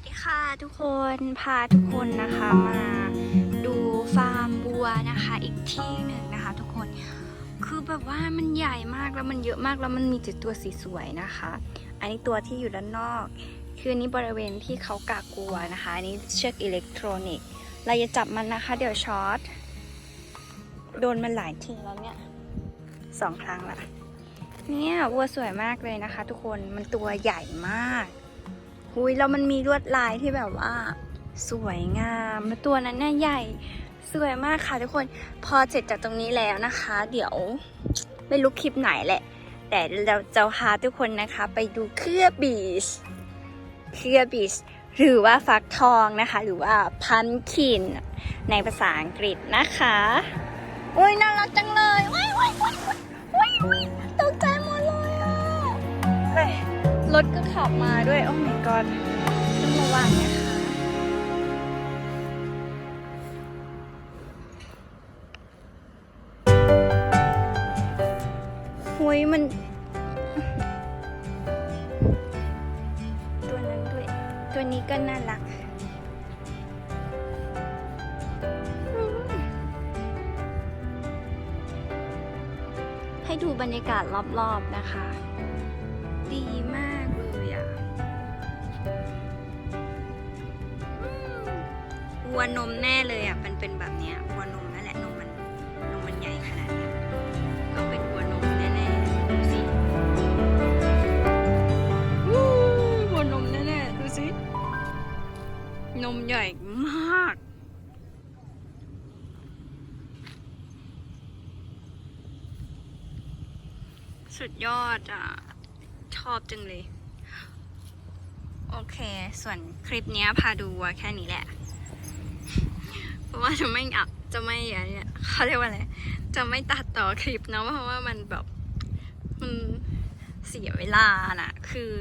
วัสดีค่ะทุกคนพาทุกคนนะคะมาดูฟาร์มบัวนะคะ อีกที่หนึ่งนะคะ ทุกคนคือแบบว่ามันใหญ่มากแล้วมันเยอะมากแล้วมันมีจุดตัวสีสวยนะคะ อันนี้ตัวที่อยู่ด้านนอก คืออันนี้บริเวณที่เขากากลัวนะคะ อันนี้เชือกอิเล็กทรอนิกส์เราจะจับมันนะคะ เดี๋ยวช็อตโดนมันหลายทีแล้วเนี่ยสองครั้งละเนี่ยวัวสวยมากเลยนะคะ ทุกคนมันตัวใหญ่มาก หุยแล้วมันมีลวดลายที่แบบว่า สวยงามแล้วตัวนั้นเนี่ยใหญ่สวยมากค่ะทุกคนพอเสร็จจากตรงนี้แล้วนะคะ เดี๋ยวไม่รู้คลิปไหนแหละ แต่เราจะพาทุกคนนะคะ ไปดูเครือบีชเครือบีชหรือว่าฟักทองนะคะ หรือว่าพันคินในภาษาอังกฤษนะคะ โอ้ยน่ารักจังเลยว้ายว้ายว้ายว้ายว้ยว้ รถก็ขับมาด้วย โอ้ my god ต้องระวังนะคะ หุยมัน ตัวนั้นด้วย ตัวนี้ก็น่ารักให้ดูบรรยากาศรอบๆนะคะ ดีมาก วัวนมแน่เลยอะ มันเป็นแบบเนี้ยวัวนมนั่นแหละนมมันนมมันใหญ่ขนาดเนี้ยต้องเป็นวัวนมแน่ๆดูสิวู้วัวนมแน่ๆดูสินมใหญ่มากสุดยอดอะ ชอบจังเลย โอเค ส่วนคลิปนี้พาดูวัวแค่นี้แหละ เพราะว่าจะไม่อับจะไม่อะไรเนี่ยเขาเรียกว่าอะไรจะไม่ตัดต่อคลิปเนอะเพราะว่ามันแบบมันเสียเวลาน่ะ คือ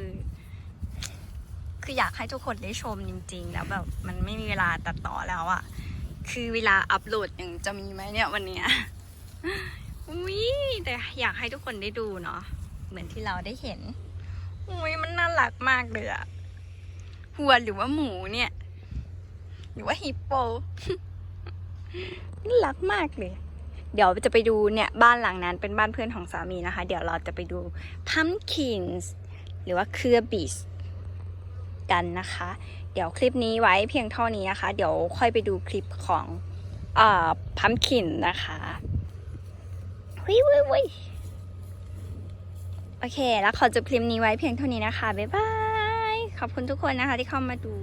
คืออยากให้ทุกคนได้ชมจริง ๆ แล้วแบบมันไม่มีเวลาตัดต่อแล้วอะคือเวลาอัปโหลดอย่างจะมีไหมเนี่ยวันเนี้ยอุ้ยแต่อยากให้ทุกคนได้ดูเนาะเหมือนที่เราได้เห็นอุ้ยมันน่ารักมากเลยอะวัวหรือว่าหมูเนี่ย หรือว่าฮิปโป น่ารักมากเลย เดี๋ยวจะไปดูเนี่ยบ้านหลังนั้นเป็นบ้านเพื่อนของสามีนะคะ เดี๋ยวเราจะไปดู pumpkins หรือว่าเครือบีสกันนะคะ เดี๋ยวคลิปนี้ไว้เพียงเท่านี้นะคะ เดี๋ยวค่อยไปดูคลิปของอ่า pumpkin นะคะวิววิววิโอเค แล้วขอจบคลิปนี้ไว้เพียงเท่านี้นะคะ บ๊ายบาย ขอบคุณทุกคนนะคะที่เข้ามาดู